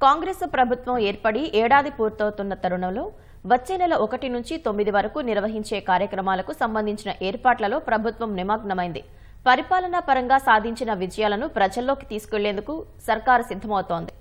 కాంగ్రెస్ ప్రభుత్వం ఏర్పడి ఏడాది పూర్తవుతున్న తరుణంలో వచ్చే నెల ఒకటి నుంచి తొమ్మిది వరకు నిర్వహించే కార్యక్రమాలకు సంబంధించిన ఏర్పాట్లలో ప్రభుత్వం నిమగ్నమైంది. పరిపాలనా పరంగా సాధించిన విజయాలను ప్రజల్లోకి తీసుకెళ్ళేందుకు సర్కారు సిద్ధమవుతోంది.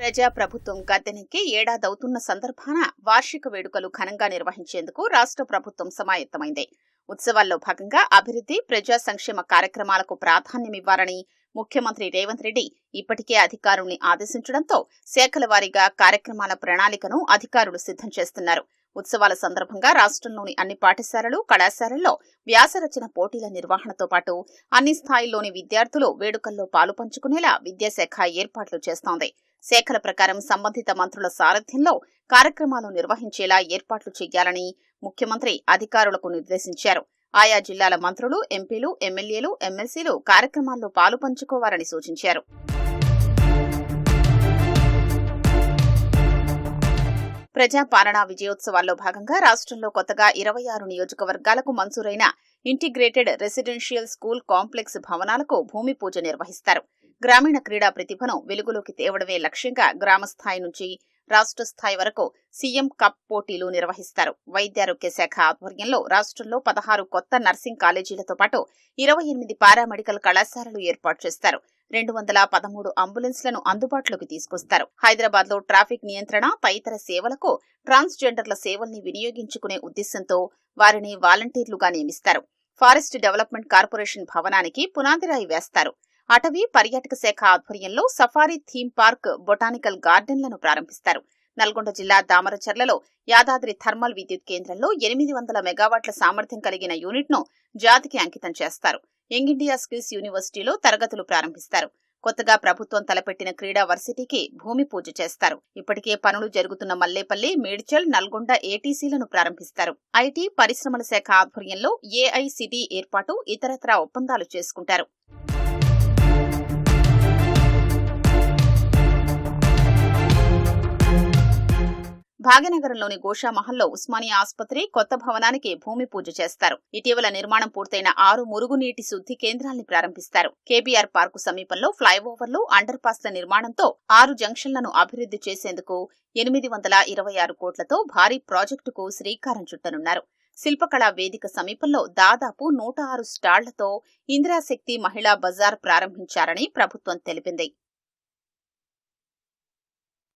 ప్రజా ప్రభుత్వం గద్దెనెక్కి ఏడాదవుతున్న సందర్భాన వార్షిక వేడుకలు ఘనంగా నిర్వహించేందుకు రాష్ట్ర ప్రభుత్వం సమాయత్తమైంది. ఉత్సవాల్లో భాగంగా అభివృద్ధి ప్రజా సంక్షేమ కార్యక్రమాలకు ప్రాధాన్యమివ్వాలని ముఖ్యమంత్రి రేవంత్ రెడ్డి ఇప్పటికే అధికారుల్ని ఆదేశించడంతో శాఖల వారీగా కార్యక్రమాల ప్రణాళికను అధికారులు సిద్ధం చేస్తున్నారు. ఉత్సవాల సందర్భంగా రాష్ట్రంలోని అన్ని పాఠశాలలు కళాశాలల్లో వ్యాసరచన పోటీల నిర్వహణతో పాటు అన్ని స్థాయిల్లోని విద్యార్థులు వేడుకల్లో పాలుపంచుకునేలా విద్యాశాఖ ఏర్పాట్లు చేస్తోంది. శాఖల ప్రకారం సంబంధిత మంత్రుల సారథ్యంలో కార్యక్రమాలు నిర్వహించేలా ఏర్పాట్లు చేయాలని ముఖ్యమంత్రి అధికారులకు నిర్దేశించారు. ఆయా జిల్లాల మంత్రులు ఎంపీలు ఎమ్మెల్యేలు ఎమ్మెల్సీలు కార్యక్రమాల్లో పాలు పంచుకోవాలని సూచించారు. ప్రజాపాలన విజయోత్సవాల్లో భాగంగా రాష్ట్రంలో కొత్తగా ఇరవై ఆరు నియోజకవర్గాలకు మంజూరైన ఇంటిగ్రేటెడ్ రెసిడెన్షియల్ స్కూల్ కాంప్లెక్స్ భవనాలకు భూమి పూజ నిర్వహిస్తారు. గ్రామీణ క్రీడా ప్రతిభను వెలుగులోకి తేవడమే లక్ష్యంగా గ్రామస్థాయి నుంచి రాష్ట్ర స్థాయి వరకు సీఎం కప్ పోటీలు నిర్వహిస్తారు. వైద్యారోగ్య శాఖ ఆధ్వర్యంలో రాష్ట్రంలో పదహారు కొత్త నర్సింగ్ కాలేజీలతో పాటు ఇరవై ఎనిమిది పారామెడికల్ కళాశాలలు ఏర్పాటు చేస్తారు. రెండు వందల పదమూడు అంబులెన్స్లను అందుబాటులోకి తీసుకొస్తారు. హైదరాబాద్లో ట్రాఫిక్ నియంత్రణ తదితర సేవలకు ట్రాన్స్జెండర్ల సేవల్ని వినియోగించుకునే ఉద్దేశంతో వారిని వాలంటీర్లుగా నియమిస్తారు. ఫారెస్ట్ డెవలప్మెంట్ కార్పొరేషన్ భవనానికి పునాదిరాయి వేస్తారు. అటవీ పర్యాటక శాఖ ఆధ్వర్యంలో సఫారీ థీమ్ పార్క్ బొటానికల్ గార్డెన్లను ప్రారంభిస్తారు. నల్గొండ జిల్లా దామరచర్లలో యాదాద్రి థర్మల్ విద్యుత్ కేంద్రంలో ఎనిమిది వందల మెగావాట్ల సామర్థ్యం కలిగిన యూనిట్ను జాతికి అంకితం చేస్తారు. యంగ్ ఇండియా స్కిల్స్ యూనివర్సిటీలో తరగతులు ప్రారంభిస్తారు. కొత్తగా ప్రభుత్వం తలపెట్టిన క్రీడా వర్సిటీకి భూమి పూజ చేస్తారు. ఇప్పటికే పనులు జరుగుతున్న మల్లేపల్లి మేడ్చల్ నల్గొండ ఏటీసీలను ప్రారంభిస్తారు. ఐటీ పరిశ్రమల శాఖ ఆధ్వర్యంలో ఏఐసిటి ఏర్పాటు ఇతరత్ర ఒప్పందాలు చేసుకుంటారు. భాగ్యనగరంలోని గోషామహల్లో ఉస్మానియా ఆసుపత్రి కొత్త భవనానికి భూమి పూజ చేస్తారు. ఇటీవల నిర్మాణం పూర్తయిన ఆరు మురుగునీటి శుద్ధి కేంద్రాల్ని ప్రారంభిస్తారు. కేబీఆర్ పార్కు సమీపంలో ఫ్లైఓవర్లు అండర్ పాస్ల నిర్మాణంతో ఆరు జంక్షన్లను అభివృద్ధి చేసేందుకు ఎనిమిది వందల ఇరవై ఆరు కోట్లతో భారీ ప్రాజెక్టుకు శ్రీకారం చుట్టనున్నారు. శిల్పకళా వేదిక సమీపంలో దాదాపు నూట ఆరు స్టాళ్ళతో ఇందిరాశక్తి మహిళా బజార్ ప్రారంభించారని ప్రభుత్వం తెలిపింది.